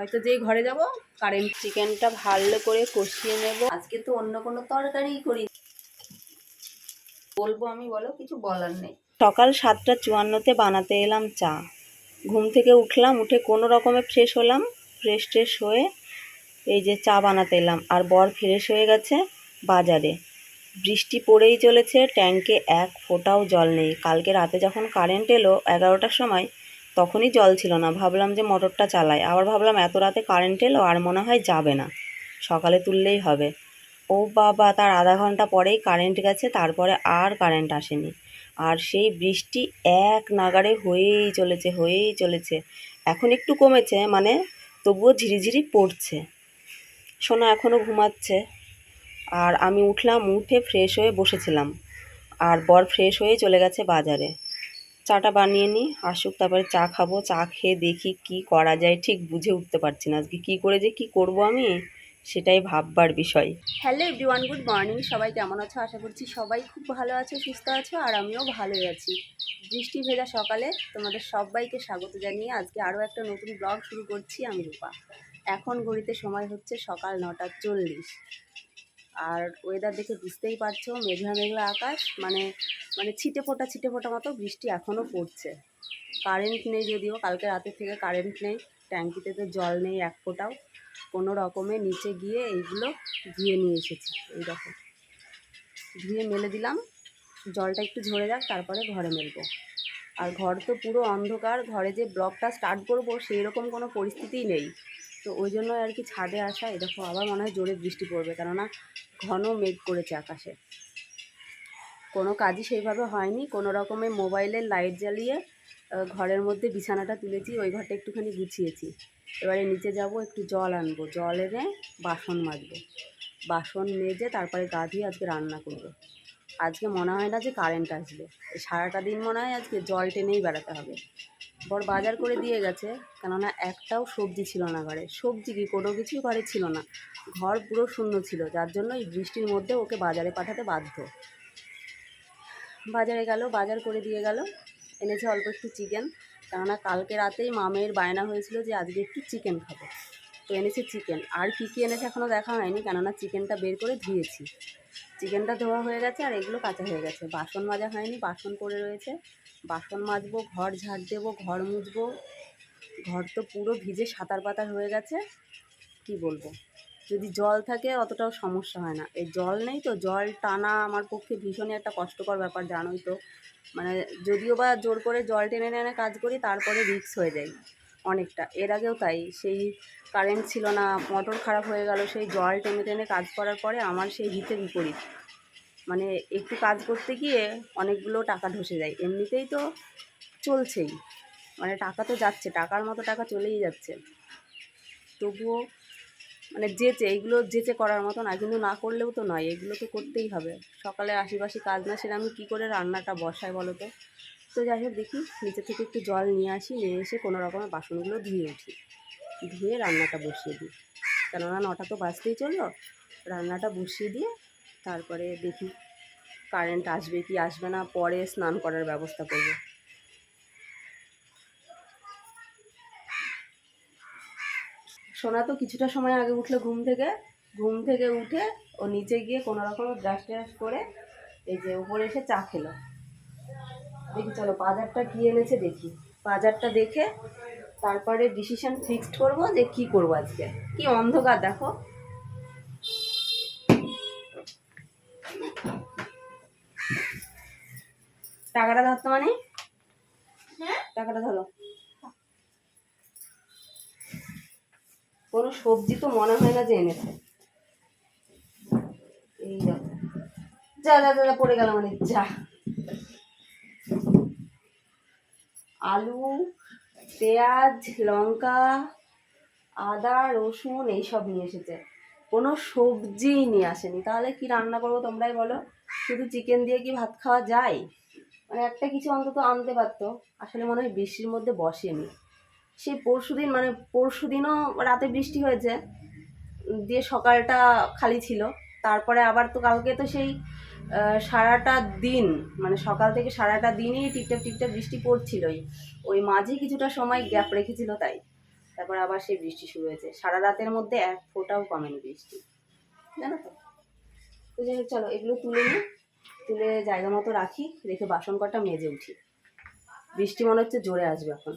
হয়তো যেই ঘরে যাব কারেন্ট চিকেনটা ভালো করে কষিয়ে নেব। আজকে তো অন্য কোনো তরকারি করি। বলব আমি, বলো, কিছু বলার নেই। সকাল সাতটা চুয়ান্নতে বানাতে এলাম চা। ঘুম থেকে উঠলাম, উঠে কোনো রকমে ফ্রেশ হলাম ফ্রেশ ট্রেশ হয়ে এই যে চা বানাতে এলাম। আর বর ফ্রেশ হয়ে গেছে বাজারে। বৃষ্টি পড়েই চলেছে ট্যাঙ্কে এক ফোঁটাও জল নেই। কালকে রাতে যখন কারেন্ট এলো, এগারোটার সময় তখনই জল ছিল না। ভাবলাম যে মোটরটা চালাই। আবার ভাবলাম এত রাতে কারেন্ট এলো আর মনে হয় যাবে না। সকালে তুললেই হবে। ও বাবা, তার আধা ঘণ্টা পরেই কারেন্ট গেছে, তারপরে আর কারেন্ট আসেনি। আর সেই বৃষ্টি এক নাগাড়ে হয়েই চলেছে হয়েই চলেছে। এখন একটু কমেছে মানে তবুও ঝিরিঝিরি পড়ছে। সোনা এখনও ঘুমাচ্ছে। আর আমি উঠলাম, উঠে ফ্রেশ হয়ে বসেছিলাম। আর বর ফ্রেশ হয়ে চলে গেছে বাজারে। চাটা বানিয়ে নিই, আসুক, তারপরে চা খাব, চা খেয়ে দেখি কি করা যায়, ঠিক বুঝে উঠতে পারছি না আজকে কী করে যে কী করব আমি, সেটাই ভাববার বিষয়। হ্যালো এভরিওয়ান গুড মর্নিং সবাই কেমন আছো? আশা করছি সবাই খুব ভালো আছো, সুস্থ আছো, আর আমিও ভালোই আছি। বৃষ্টি ভেজা সকালে তোমাদের সবাইকে স্বাগত জানিয়ে আজকে আরও একটা নতুন ব্লগ শুরু করছি আমি, রূপা। এখন ঘড়িতে সময় হচ্ছে সকাল নটা চল্লিশ। আর ওয়েদার দেখে বুঝতেই পারছ, মেঘলা মেঘলা আকাশ মানে মানে ছিটে ফোটা ছিটে ফোটা মতো বৃষ্টি এখনও পড়ছে। কারেন্ট নেই যদিও, কালকে রাতের থেকে কারেন্ট নেই, ট্যাঙ্কিতে তো জল নেই এক ফোঁটাও। কোনো রকমে নিচে গিয়ে এইগুলো ধুয়ে নিয়ে এসেছি, এই রকম ধুয়ে মেলে দিলাম, জলটা একটু ঝরে যাক, তারপরে ঘরে মেলবো। আর ঘর তো পুরো অন্ধকার, ঘরে যে ব্লগটা স্টার্ট করব সেই রকম কোনো পরিস্থিতিই নেই। তো ওই জন্য আর কি ছাদে আসা দেখো আবার মনে হয় জোরে বৃষ্টি পড়বে, কেননা ঘন মেঘ করেছে আকাশে। কোনো কাজই সেইভাবে হয়নি। কোনো রকমে মোবাইলের লাইট জ্বালিয়ে ঘরের মধ্যে বিছানাটা তুলেছি, ওই ঘরটা একটুখানি গুছিয়েছি। এবারে নিচে যাব, একটু জল আনব। জল এনে বাসন মাজবো। বাসন মেজে তারপরে গা ধুয়ে আজকে রান্না করব। আজকে মনে হয় না যে কারেন্ট আসবে। সারাটা দিন মনে হয় আজকে জল টেনেই বেড়াতে হবে। বর বাজার করে দিয়ে গেছে, কেননা একটাও সবজি ছিল না ঘরে। সবজি কি, কোনো কিছুই ঘরে ছিল না। ঘর পুরো শূন্য ছিল, যার জন্য এই বৃষ্টির মধ্যে ওকে বাজারে পাঠাতে বাধ্য। বাজারে গেল, বাজার করে দিয়ে গেল। এনেছে অল্প একটু চিকেন। কেননা কালকে রাতেই মামের বায়না হয়েছিল যে আজকে একটু চিকেন খাব। তো এনেছে চিকেন। আর কী কী এনেছে এখনও দেখা হয়নি, কেননা চিকেনটা বের করে ধুয়েছি। চিকেনটা ধোয়া হয়ে গেছে আর এগুলো কাঁচা হয়ে গেছে। বাসন মাজা হয়নি, বাসন পড়ে রয়েছে। বাসন মাজবো, ঘর ঝাড় দেবো, ঘর মুছবো। ঘর তো পুরো ভিজে সাঁতার পাতার হয়ে গেছে। কি বলব? যদি জল থাকে অতটাও সমস্যা হয় না। এই জল নেই তো, জল টানা আমার পক্ষে ভীষণই একটা কষ্টকর ব্যাপার জানোই তো। মানে যদিও বা জোর করে জল টেনে টেনে কাজ করি, তারপরে রিক্স হয়ে যায় অনেকটা। এর আগেও তাই, সেই কারেন্ট ছিল না মোটর খারাপ হয়ে গেল, সেই জল টেনে টেনে কাজ করার পরে আমার সেই হিতে বিপরীত। মানে একটু কাজ করতে গিয়ে অনেকগুলো টাকা ধসে যায়। এমনিতেই তো চলছেই। মানে টাকা তো যাচ্ছে, টাকার মতো টাকা চলেই যাচ্ছে। তবুও মানে যেচে এইগুলো যেচে করার মতো না কিন্তু না করলেও তো নয়, এগুলো তো করতেই হবে। সকালে আশিপাশি কাজ না সেটা আমি কী করে রান্নাটা বসাই বলো তো? তো যাই হোক, দেখি নিচে থেকে একটু জল নিয়ে আসি, নিয়ে এসে কোনো রকমের বাসনগুলো ধুয়ে উঠি। ধুয়ে রান্নাটা বসিয়ে দিই। কেননা নটা তো বাজতেই চলল, রান্নাটা বসিয়ে দিয়ে তারপরে দেখি কারেন্ট আসবে কি আসবে না, পরে স্নান করার ব্যবস্থা করব। সোনা তো কিছুটা সময় আগে উঠল ঘুম থেকে। ঘুম থেকে উঠে ও নিচে গিয়ে কোনো রকম ব্রাশ ট্রাশ করে এই যে উপরে এসে চা খেলো। দেখি চলো বাজারটা কী এনেছে দেখি। বাজারটা দেখে তারপরে ডিসিশন ফিক্সড করব যে কি করব আজকে। কি অন্ধকার দেখো। টাকাটা ধরতো মানে? টাকাটা ধরো। কোনো সবজি তো মনে হয় না যে এনেছে। এই যা যা যা, পড়ে গেল মানে যা। আলু পেঁয়াজ লঙ্কা আদা রসুন এইসব নিয়ে এসেছে। কোনো সবজিই নিয়ে আসেনি। তাহলে কি রান্না করব তোমরাই বলো? শুধু চিকেন দিয়ে কি ভাত খাওয়া যায়? মানে একটা কিছু অন্তত আনতে পারতো। আসলে মনে হয় বৃষ্টির মধ্যে বসেনি। সেই পরশু দিন মানে পরশু দিনও রাতে বৃষ্টি হয়েছে, দিয়ে সকালটা খালি ছিল। তারপরে আবার তো কালকে তো সেই সারাটা দিন মানে সকাল থেকে সারাটা দিনই টিপটাপ টিপটাপ বৃষ্টি পড়ছিলই। ওই মাঝে কিছুটা সময় গ্যাপ রেখেছিল তাই। তারপর আবার সেই বৃষ্টি শুরু হয়েছে। সারা রাতের মধ্যে এক ফোঁটাও কমেনি বৃষ্টি। জানো তো? তো যাই চলো এগুলো তুলে নিই। তুলে জায়গা মতো রাখি, রেখে বাসন কটা মেজে উঠি। বৃষ্টি মনে হচ্ছে জোরে আসবে এখন।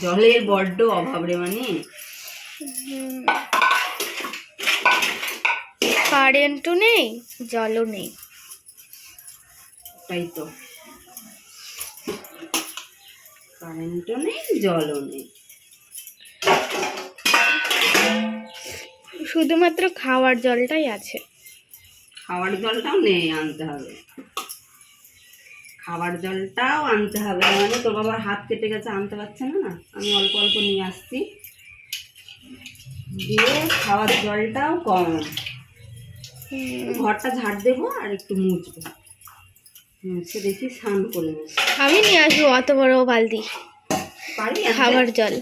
জলের বড্ড অভাব রে মানে। কারেন্টও নেই জলও নেই। তাই তো। কারেন্টও নেই জলও নেই। শুধুমাত্র খাওয়ার জলটাই আছে। খাওয়ার জলটাও নেই আনতে হবে। খাবার জলটাও আনতে হবে। মানে তোর বাবার হাত কেটে গেছে আনতে পারছে না না? আমি অল্প অল্প নিয়ে আসছি। দিয়ে খাওয়ার জলটাও কম। ঘরটা ঝাড় দেবো আর একটু মুছবো। মুছে দেখি স্নান করে আমি নিয়ে আসব অত বড় বালতি। খাবার জল।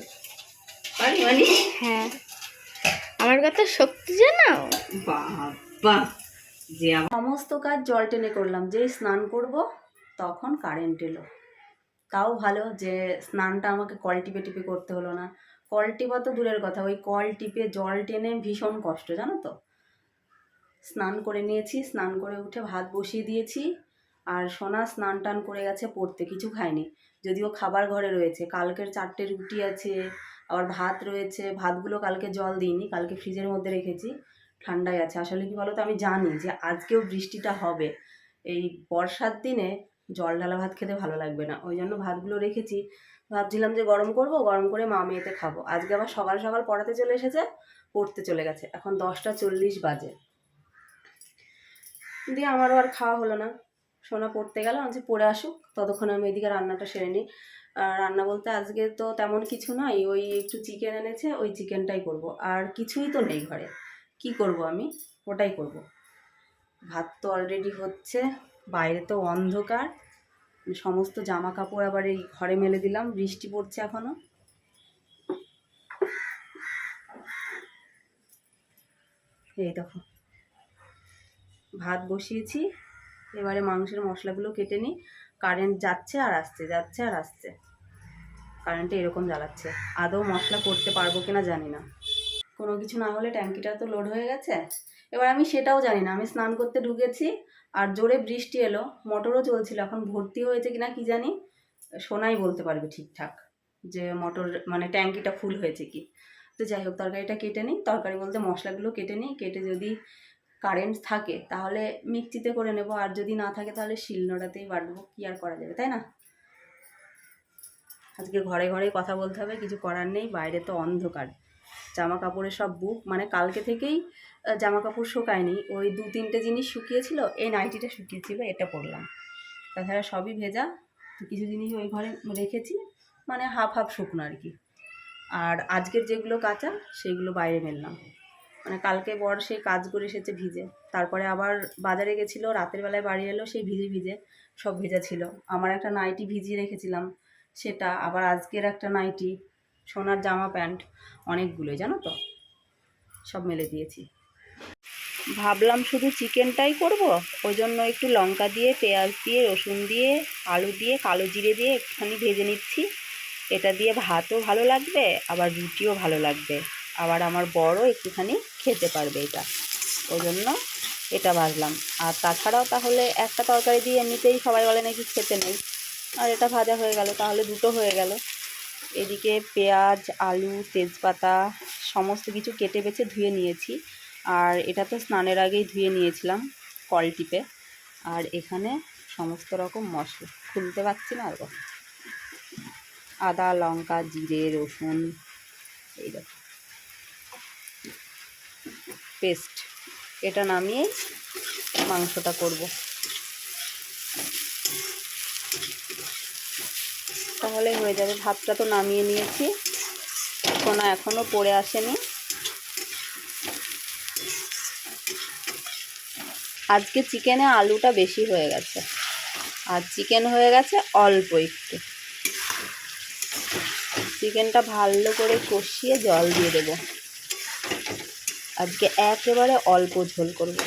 পারি মানে? হ্যাঁ। আমার কথা শক্তি জানাও বাবা যে সমস্ত কাজ জল টেনে করলাম। যেই স্নান করব তখন কারেন্ট এলো। তাও ভালো যে স্নানটা আমাকে কল টিপে টিপে করতে হলো না। কল টিপা তো দূরের কথা, ওই কল টিপে জল টেনে ভীষণ কষ্ট, জানো তো? স্নান করে নিয়েছি, স্নান করে উঠে ভাত বসিয়ে দিয়েছি, আর সোনা স্নান টান করে গেছে, পড়তে কিছু খায়নি। যদিও খাবার ঘরে রয়েছে, কালকের চারটে রুটি আছে, আবার ভাত রয়েছে, ভাতগুলো কালকে জল দিইনি, কালকে ফ্রিজের মধ্যে রেখেছি, ঠান্ডায় আছে। আসলে কি বলো তো আমি জানি যে আজকেও বৃষ্টিটা হবে। এই বর্ষার দিনে জল ঢালা ভাত খেতে ভালো লাগবে না। ওই জন্য ভাতগুলো রেখেছি। ভাবছিলাম যে গরম করব, গরম করে মা মেয়েতে খাব। আজকে আবার সকাল সকাল পড়াতে চলে এসেছে, পড়তে চলে গেছে। এখন দশটা চল্লিশ বাজে। দিয়ে আমারও আর খাওয়া হলো না। সোনা পড়তে গেল, আমি পড়ে আসুক। ততক্ষণ আমি এদিকে রান্নাটা সেরে নিই। রান্না বলতে আজকে তো তেমন কিছু নয় ওই একটু চিকেন এনেছে, ওই চিকেনটাই করব। আর কিছুই তো নেই ঘরে। কি করব আমি? ওটাই করব। ভাত তো অলরেডি হচ্ছে। বাইরে তো অন্ধকার। সমস্ত জামা কাপড় আবার এই ঘরে মেলে দিলাম, বৃষ্টি পড়ছে এখনও। এই দেখো, ভাত বসিয়েছি, এবারে মাংসের মশলাগুলো কেটে নিই। কারেন্ট যাচ্ছে আর আসছে, যাচ্ছে আর আসছে। কারেন্টে এরকম জ্বালাচ্ছে। আদৌ মশলা করতে পারব কিনা জানি না। কোনো কিছু না হলে ট্যাঙ্কিটা তো লোড হয়ে গেছে। এবার আমি সেটাও জানি না। আমি স্নান করতে ঢুকেছি আর জোরে বৃষ্টি এলো। মোটরও চলছিল, এখন ভর্তি হয়েছে কিনা কি জানি? সোনাই বলতে পারবে ঠিকঠাক যে মোটর মানে ট্যাঙ্কিটা ফুল হয়েছে কি। তো যাই হোক, তরকারিটা কেটে নিই। তরকারি বলতে মশলাগুলো কেটে নিই। কেটে যদি কারেন্ট থাকে, তাহলে মিক্সিতে করে নেব। আর যদি না থাকে, তাহলে শিলনোড়াতেই বাটবো। কি আর করা যাবে, তাই না? আজকে ঘরে ঘরে কথা বলতে হবে, কিছু করার নেই। বাইরে তো অন্ধকার। জামা কাপড়ের সব বুক মানে কালকে থেকেই জামা কাপড় শুকায়নি। ওই দু তিনটে জিনিস শুকিয়েছিল, এই নাইটিটা শুকিয়েছিল, এটা পরলাম। তাছাড়া সবই ভেজা, কিছু জিনিস ওই ঘরে রেখেছি মানে হাফ হাফ শুকনো আর কি। আর আজকের যেগুলো কাঁচা, সেগুলো বাইরে মেললাম। মানে কালকে বর সেই কাজ করে এসেছে ভিজে। তারপরে আবার বাজারে গেছিল, রাতের বেলায় বাড়ি এলো, সেই ভিজে ভিজে সব ভেজা ছিল। আমার একটা নাইটি ভিজিয়ে রেখেছিলাম, সেটা আবার আজকের একটা নাইটি, সোনার জামা প্যান্ট, অনেকগুলোই, জানো তো? সব মেলে দিয়েছি। ভাবলাম শুধু চিকেনটাই করব। ওই জন্য একটু লঙ্কা দিয়ে, পেঁয়াজ দিয়ে, রসুন দিয়ে, আলু দিয়ে, কালো জিরে দিয়ে একটুখানি ভেজে নিচ্ছি। এটা দিয়ে ভাতও ভালো লাগবে, আবার রুটিও ভালো লাগবে। আবার আমার বড়ও একটুখানি খেতে পারবে এটা। ওই জন্য এটা ভাজলাম। আর তাছাড়াও তাহলে একটা তরকারি দিয়ে এমনিতেই সবাই বলে নাকি খেতে নেই। আর এটা ভাজা হয়ে গেল, তাহলে দুটো হয়ে গেল। এদিকে পেঁয়াজ, আলু, তেজপাতা, সমস্ত কিছু কেটে বেছে ধুয়ে নিয়েছি। আর এটা তো স্নানের আগেই ধুয়ে নিয়েছিলাম কল টিপে। আর এখানে সমস্ত রকম মশলা। খুলতে পারছি না আর আদা, লঙ্কা, জিরে, রসুন, এই পেস্ট। এটা নামিয়ে মাংসটা করব। তাহলে হয়ে যাবে। ভাতটা তো নামিয়ে নিয়েছি। সোনা এখনও পড়ে আসেনি। আজকে চিকেনে আলুটা বেশি হয়ে গেছে। আর চিকেন হয়ে গেছে অল্প একটু। চিকেনটা ভালো করে কষিয়ে জল দিয়ে দেবো। আজকে একেবারে অল্প ঝোল করব।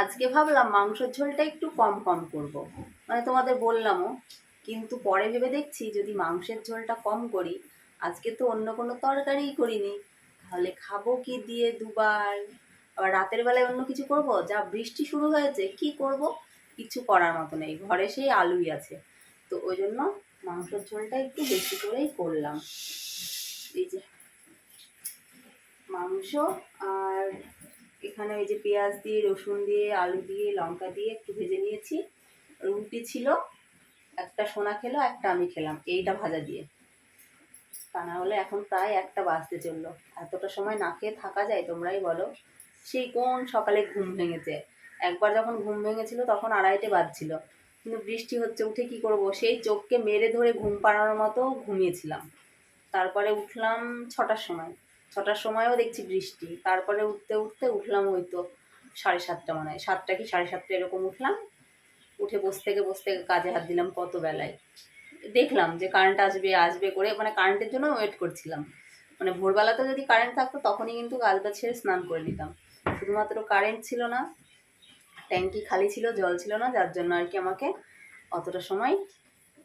আজকে ভাবলাম মাংসের ঝোলটা একটু কম কম করব। মানে তোমাদের বললামও, কিন্তু পরে ভেবে দেখছি যদি মাংসের ঝোলটা কম করি, আজকে তো অন্য কোনো তরকারিই করিনি। তাহলে খাব কি দিয়ে দুবার? আবার রাতের বেলায় অন্য কিছু করব? যা বৃষ্টি শুরু হয়েছে, কি করব? কিছু করার মতো নেই। ঘরে সেই আলুই আছে। তো ওই জন্য মাংসের ঝোলটা একটু বেশি করেই করলাম। এই যে মাংস আর এখানে ওই যে পেঁয়াজ দিয়ে, রসুন দিয়ে, আলু দিয়ে, লঙ্কা দিয়ে একটু ভেজে নিয়েছি। রুটি ছিল, একটা সোনা খেলো, একটা আমি খেলাম, এইটা ভাজা দিয়ে। তা না হলে এখন প্রায় একটা বাজতে চলল। এতটা সময় না খেয়ে থাকা যায়, তোমরাই বলো। সেই কোন সকালে ঘুম ভেঙেছে? একবার যখন ঘুম ভেঙেছিল, তখন আড়াইটে বাজছিল। কিন্তু বৃষ্টি হচ্ছে, উঠে কি করব? সেই চোখকে মেরে ধরে ঘুম পাড়ানোর মতো ঘুমিয়েছিলাম। তারপরে উঠলাম ছটার সময়। ছটার সময়ও দেখছি বৃষ্টি। তারপরে উঠতে উঠতে উঠলাম ওই তো সাড়ে সাতটা মনে সাতটা কি সাড়ে সাতটা এরকম উঠলাম। উঠে বসে থেকে বসে থেকে কাজে হাত দিলাম কত বেলায়। দেখলাম যে কারেন্ট আসবে আসবে করে মানে কারেন্টের জন্য ওয়েট করছিলাম। মানে ভোরবেলাতে যদি কারেন্ট থাকতো তখনই কিন্তু কাজটা ছেড়ে স্নান করে নিতাম। শুধুমাত্র কারেন্ট ছিল না, ট্যাঙ্কি খালি ছিল, জল ছিল না, যার জন্য আর কি আমাকে অতটা সময়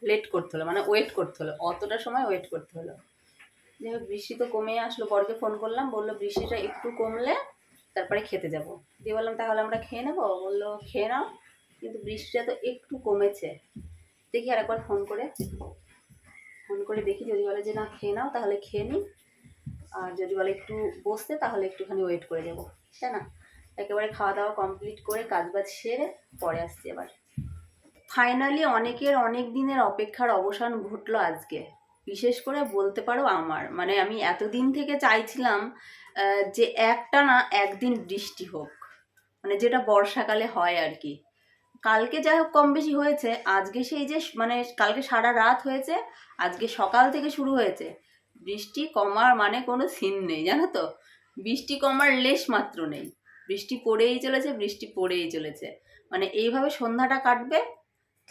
লেট করতে হলো মানে ওয়েট করতে হলো। অতটা সময় ওয়েট করতে হলো। যাই বৃষ্টি তো কমে আসলো, বরকে ফোন করলাম, বলল বৃষ্টিটা একটু কমলে তারপরে খেতে যাব। দিয়ে বললাম, তাহলে আমরা খেয়ে নেব? বলল, খেয়ে নাও, কিন্তু বৃষ্টিটা তো একটু কমেছে। দেখি আর একবার ফোন করে ফোন করে দেখি, যদি বলে যে, না, খেয়ে নাও, তাহলে খেয়ে নিই। আর যদি বলে একটু বসতে, তাহলে একটুখানি ওয়েট করে যাব তাই না? একেবারে খাওয়া দাওয়া কমপ্লিট করে কাজ বাজ সেরে পরে আসছি এবার ফাইনালি অনেকের অনেক দিনের অপেক্ষার অবসান ঘটলো আজকে। বিশেষ করে বলতে পারো আমার। মানে আমি এতদিন থেকে চাইছিলাম যে একটা না একদিন বৃষ্টি হোক। মানে যেটা বর্ষাকালে হয় আর কি। কালকে যাই হোক কম বেশি হয়েছে। আজকে সেই যে মানে কালকে সারা রাত হয়েছে, আজকে সকাল থেকে শুরু হয়েছে। বৃষ্টি কমার মানে কোনো সিন নেই, জানো তো? বৃষ্টি কমার লেশ মাত্র নেই। বৃষ্টি পড়েই চলেছে, বৃষ্টি পড়েই চলেছে। মানে এইভাবে সন্ধ্যাটা কাটবে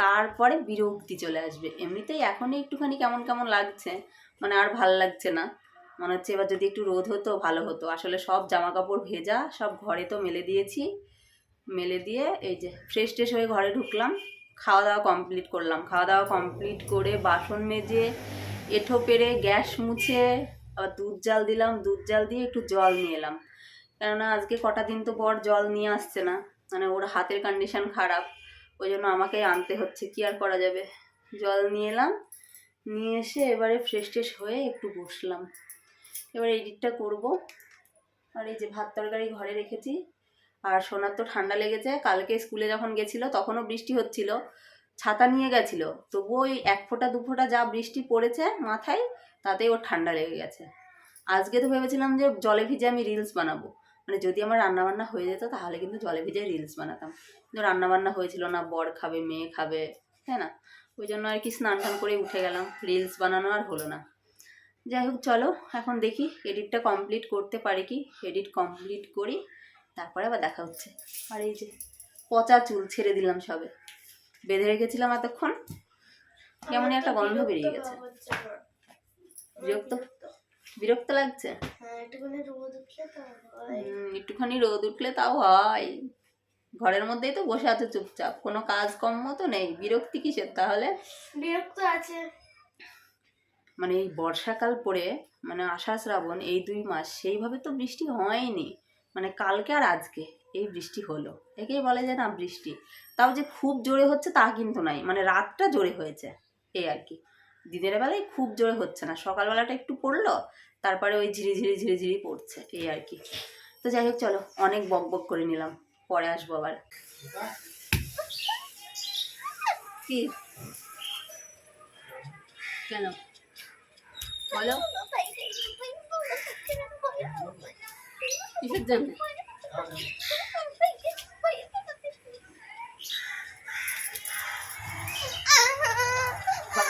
তারপরে বিরক্তি চলে আসবে। এমনিতেই এখনই একটুখানি কেমন কেমন লাগছে মানে আর ভালো লাগছে না। মনে হচ্ছে এবার যদি একটু রোদ হতো, ভালো হতো। আসলে সব জামা কাপড় ভেজা, সব ঘরে তো মেলে দিয়েছি। মেলে দিয়ে এই যে ফ্রেশ ট্রেশ হয়ে ঘরে ঢুকলাম, খাওয়া দাওয়া কমপ্লিট করলাম। খাওয়া দাওয়া কমপ্লিট করে বাসন মেজে, এঁঠো পেরে গ্যাস মুছে, আবার দুধ জাল দিলাম। দুধ জাল দিয়ে একটু জল নিয়ে এলাম। কেননা আজকে কটা দিন তো পর জল নিয়ে আসছে না। মানে ওর হাতের কন্ডিশন খারাপ। ওই জন্য আমাকে আনতে হচ্ছে, কি আর করা যাবে? জল নিয়ে এলাম, নিয়ে এসে এবারে ফ্রেশ ট্রেশ হয়ে একটু বসলাম। এবার এডিটটা করব। আর এই যে ভাত তরকারি ঘরে রেখেছি, আর সোনার তো ঠান্ডা লেগেছে, কালকে স্কুলে যখন গেছিল তখনও বৃষ্টি হচ্ছিল, ছাতা নিয়ে গেছিল, তবুও ওই এক ফোঁটা দু ফোঁটা যা বৃষ্টি পড়েছে মাথায়, তাতেই ওর ঠান্ডা লেগে গেছে। আজকে তো ভেবেছিলাম যে জলে ভিজে আমি রিলস বানাবো। মানে যদি আমার রান্নাবান্না হয়ে যেত তাহলে কিন্তু জলে ভিজে রিলস বানাতাম। কিন্তু রান্নাবান্না হয়েছিল না বর খাবে মেয়ে খাবে তাই না? ওই জন্য আর কি স্নান টান করে উঠে গেলাম। রিলস বানানো আর হলো না। যাই হোক চলো এখন দেখি এডিটটা কমপ্লিট করতে পারি কি? এডিট কমপ্লিট করি তারপরে আবার দেখা হচ্ছে। আর এই যে পচা চুল ছেড়ে দিলাম সবে। বেঁধে রেখেছিলাম এতক্ষণ। কেমনই একটা গন্ধ বেরিয়ে গেছে। বিরক্ত? বিরক্ত লাগছে? হ্যাঁ একটুখানি রোদ উঠলে তাও হয়। ঘরের মধ্যেই তো বসে আছে চুপচাপ কোনো কাজ কর্ম তো নেই। বিরক্তি কিসের তাহলে? বিরক্ত আছে। মানে এই বর্ষাকাল পরে মানে আষাঢ় শ্রাবণ এই দুই মাস সেইভাবে তো বৃষ্টি হয়নি। মানে কালকে আর আজকে এই বৃষ্টি হলো। একেই বলে যে না বৃষ্টি। তাও যে খুব জোরে হচ্ছে তা কিন্তু নাই। মানে রাতটা জোরে হয়েছে এই আর কি। দিনের বেলায় খুব জোরে হচ্ছে না। সকালবেলাটা একটু পড়ল, তারপরে ওই ঝিরি ঝিরি ঝিরি ঝিরি পড়ছে, এই আর কি। তো যাই হোক, চলো, অনেক বক বক করে নিলাম, পরে আসব আবার। কি? কেন? বলো। কিসের জন্য বাবার বাবা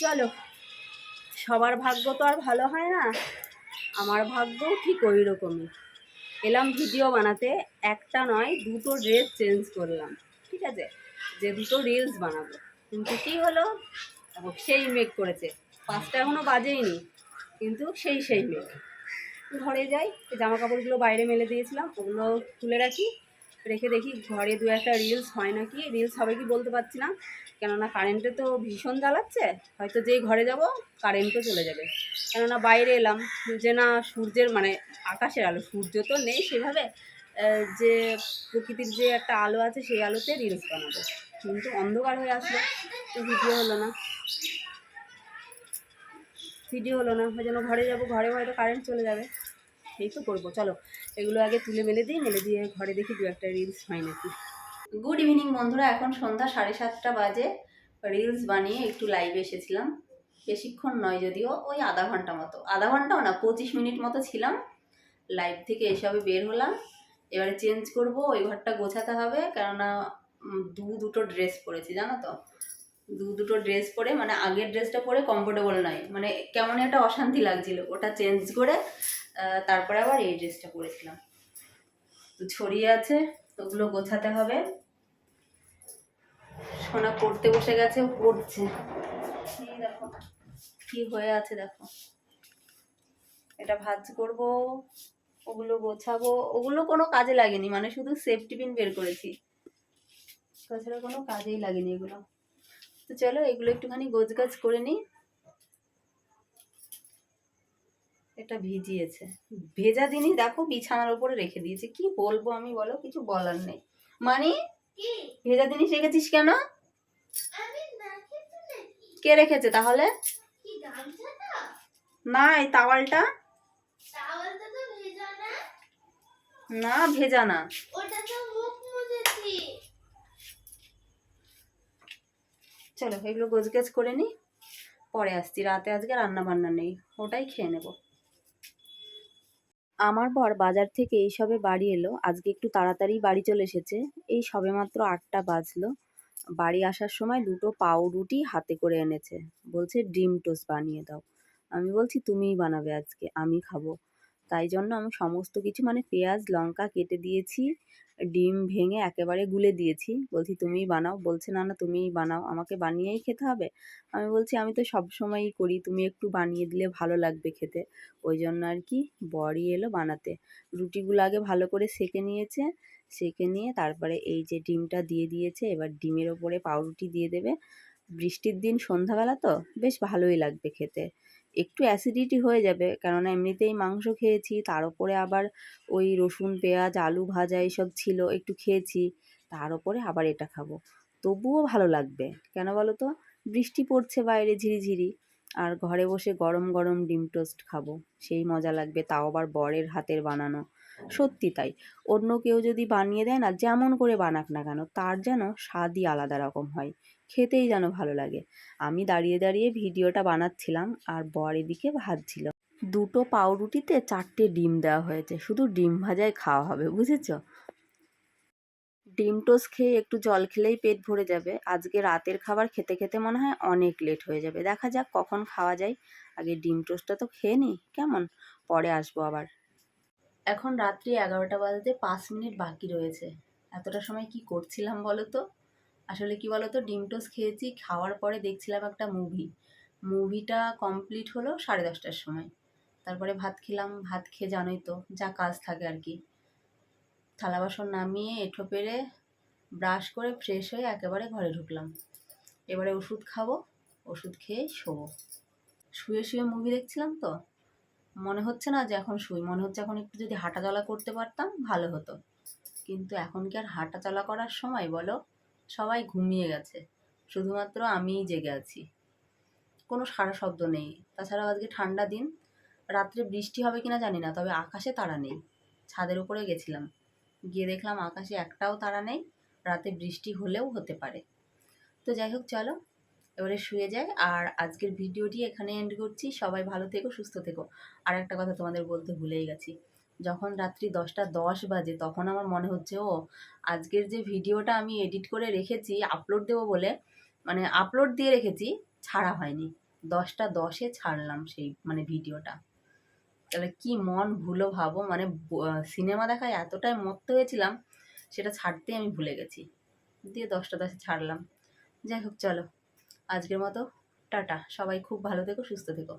চলো। সবার ভাগ্য তো আর ভালো হয় না। আমার ভাগ্যও ঠিক ওই রকমই এলাম ভিডিও বানাতে, একটা নয়, দুটো ড্রেস চেঞ্জ করলাম, ঠিক আছে? যে দুটো রিলস বানাবো। কিন্তু কী হলো সেই মেক করেছে। পাঁচটা এখনও বাজেইনি, কিন্তু সেই সেই মেক ঘরে যাই জামা কাপড়গুলো বাইরে মেলে দিয়েছিলাম, ওগুলো তুলে রাখি। রেখে দেখি ঘরে দু একটা রিলস হয় নাকি? রিলস হবে কি বলতে পারছি না। কেননা কারেন্টে তো ভীষণ জ্বালাচ্ছে। হয়তো যেই ঘরে যাব কারেন্টও চলে যাবে। কেননা বাইরে এলাম, যে না সূর্যের মানে আকাশের আলো, সূর্য তো নেই সেভাবে যে প্রকৃতির যে একটা আলো আছে সেই আলোতে রিলস বানাবো। কিন্তু অন্ধকার হয়ে আসলো, তো ভিডিও হলো না। ভিডিও হলো না, ওই জন্য ঘরে যাব, ঘরে হয়তো কারেন্ট চলে যাবে। এই তো করব, চলো। এগুলো আগে তুলে মেলে দিই, মেলে দিয়ে ঘরে দেখি দু একটা রিলস হয় নাকি। গুড ইভিনিং বন্ধুরা, এখন সন্ধ্যা সাড়ে সাতটা বাজে। রিলস বানিয়ে একটু লাইভে এসেছিলাম। বেশিক্ষণ নয় যদিও, ওই আধা ঘণ্টা মতো। আধা ঘন্টাও না, পঁচিশ মিনিট মতো ছিলাম। লাইভ থেকে এসবে বের হলাম। এবারে চেঞ্জ করব, ওই ঘরটা গোছাতে হবে। কেননা দু দুটো ড্রেস পরেছি, জানো তো? দু দুটো ড্রেস পরে মানে আগের ড্রেসটা পরে কমফোর্টেবল নয়। মানে কেমন একটা অশান্তি লাগছিল। ওটা চেঞ্জ করে তারপরে আবার এই ড্রেসটা পরেছিলাম। তো ছড়িয়ে আছে ওগুলো গোছাতে হবে। সোনা পড়তে বসে গেছে পড়ছে। দেখো, কি হয়ে আছে দেখো। এটা ভাজ করব, ওগুলো গোছাবো। ওগুলো কোনো কাজে লাগেনি মানে শুধু সেফটি পিন বের করেছি। তাছাড়া কোনো কাজেই লাগেনি এগুলো। তো চলো এগুলো একটুখানি গোছগাছ করে নিই। এটা ভিজিয়েছে। ভেজা দিনই দেখো বিছানার উপরে রেখে দিয়েছে। কি বলব আমি বলো কিছু বলার নেই। মানে ভেজা জিনিস রেখেছিস কেন? কে রেখেছে তাহলে? না এই তাওয়ালটা। না? ভেজা না। চলো এগুলো গোছগাছ করে নিই, পরে আসছি। রাতে আজকে রান্না বান্না নেই, ওটাই খেয়ে নেব। আমার পর বাজার থেকে এই সবে বাড়ি এলো, আজকে একটু তাড়াতাড়ি বাড়ি চলে এসেছে। এই সবে মাত্র আটটা বাজলো। বাড়ি আসার সময় দুটো পাউরুটি হাতে করে এনেছে। বলছে, ডিম টোস্ট বানিয়ে দাও। আমি বলছি, তুমিই বানাবে আজকে, আমি খাব। তাই জন্য আমি সমস্ত কিছু মানে পেঁয়াজ, লঙ্কা কেটে দিয়েছি ডিম ভেঙে একেবারে গুলে দিয়েছি। বলছি, তুমিই বানাও। বলছে, না না, তুমিই বানাও। আমাকে বানিয়েই খেতে হবে? আমি বলছি, আমি তো সব সময়ই করি। তুমি একটু বানিয়ে দিলে ভালো লাগবে খেতে। ওই জন্য আর কি বরই এলো বানাতে। রুটিগুলো আগে ভালো করে সেঁকে নিয়েছে। সেঁকে নিয়ে তারপরে এই যে ডিমটা দিয়ে দিয়েছে, এবার ডিমের ওপরে পাউরুটি দিয়ে দেবে। বৃষ্টির দিন সন্ধ্যাবেলা তো, বেশ ভালোই লাগবে খেতে। একটু অ্যাসিডিটি হয়ে যাবে। কেননা এমনিতেই মাংস খেয়েছি, তার উপরে আবার ওই রসুন, পেঁয়াজ, আলু ভাজা এইসব ছিল, একটু খেয়েছি, তার উপরে আবার এটা খাব। তবুও ভালো লাগবে। কেন বলো তো বৃষ্টি পড়ছে বাইরে ঝিরিঝিরি, আর ঘরে বসে গরম গরম ডিম টোস্ট খাব, সেই মজা লাগবে। তাও আবার বরের হাতের বানানো। সত্যি তাই। অন্য কেউ যদি বানিয়ে দেয় না, যেমন করে বানাক না কেন, তার যেন স্বাদই আলাদা রকম হয়। খেতেই যেন ভালো লাগে। আমি দাঁড়িয়ে দাঁড়িয়ে ভিডিওটা বানাচ্ছিলাম আর বর এদিকে ভাজছিল দুটো পাউরুটিতে চারটে ডিম দেওয়া হয়েছে। শুধু ডিম ভাজায় খাওয়া হবে, বুঝেছ? ডিম টোস্ট খেয়ে একটু জল খেলেই পেট ভরে যাবে। আজকে রাতের খাবার খেতে খেতে মনে হয় অনেক লেট হয়ে যাবে। দেখা যাক কখন খাওয়া যায়। আগে ডিম টোস্টটা তো খেয়ে নিই কেমন? পরে আসব আবার। এখন রাত্রি এগারোটা বাজতে পাঁচ মিনিট বাকি রয়েছে। এতটা সময় কি করছিলাম বলো তো আসলে কি বলো তো ডিম টোস্ট খেয়েছি, খাওয়ার পরে দেখছিলাম একটা মুভি। মুভিটা কমপ্লিট হলো সাড়ে দশটার সময়। তারপরে ভাত খেলাম, ভাত খেয়ে জানোই তো, যা কাজ থাকে আর কি। থালা বাসন নামিয়ে, এঁঠো পেরে ব্রাশ করে ফ্রেশ হয়ে একেবারে ঘরে ঢুকলাম। এবারে ওষুধ খাব, ওষুধ খেয়ে শোবো। শুয়ে শুয়ে মুভি দেখছিলাম তো? মনে হচ্ছে না যে এখন শুই। মনে হচ্ছে এখন একটু যদি হাঁটা চলা করতে পারতাম, ভালো হতো। কিন্তু এখন কি আর হাঁটা চলা করার সময় বলো? সবাই ঘুমিয়ে গেছে। শুধুমাত্র আমিই জেগে আছি। কোনো সারা শব্দ নেই। তাছাড়াও আজকে ঠান্ডা দিন। রাত্রে বৃষ্টি হবে কিনা জানি না, তবে আকাশে তারা নেই। ছাদের উপরে গেছিলাম। গিয়ে দেখলাম আকাশে একটাও তারা নেই। রাতে বৃষ্টি হলেও হতে পারে। তো যাই হোক, চলো। এবারে শুয়ে যায় আর আজকের ভিডিওটি এখানে এন্ড করছি। সবাই ভালো থেকো, সুস্থ থেকো। আর একটা কথা তোমাদের বলতে ভুলেই গেছি। যখন রাত্রি দশটা দশ বাজে, তখন আমার মনে হচ্ছে, ও, আজকের যে ভিডিওটা আমি এডিট করে রেখেছি আপলোড দেবো বলে মানে আপলোড দিয়ে রেখেছি, ছাড়া হয়নি। দশটা দশে ছাড়লাম সেই মানে ভিডিওটা। তাহলে কি মন ভুলো ভাবো? মানে সিনেমা দেখায় এতটাই মত্ত হয়েছিলাম, সেটা ছাড়তেই আমি ভুলে গেছি। দিয়ে দশটা দশে ছাড়লাম। যাই হোক, চলো। আজকের মতো টাটা। সবাই খুব ভালো থেকো সুস্থ থেকো।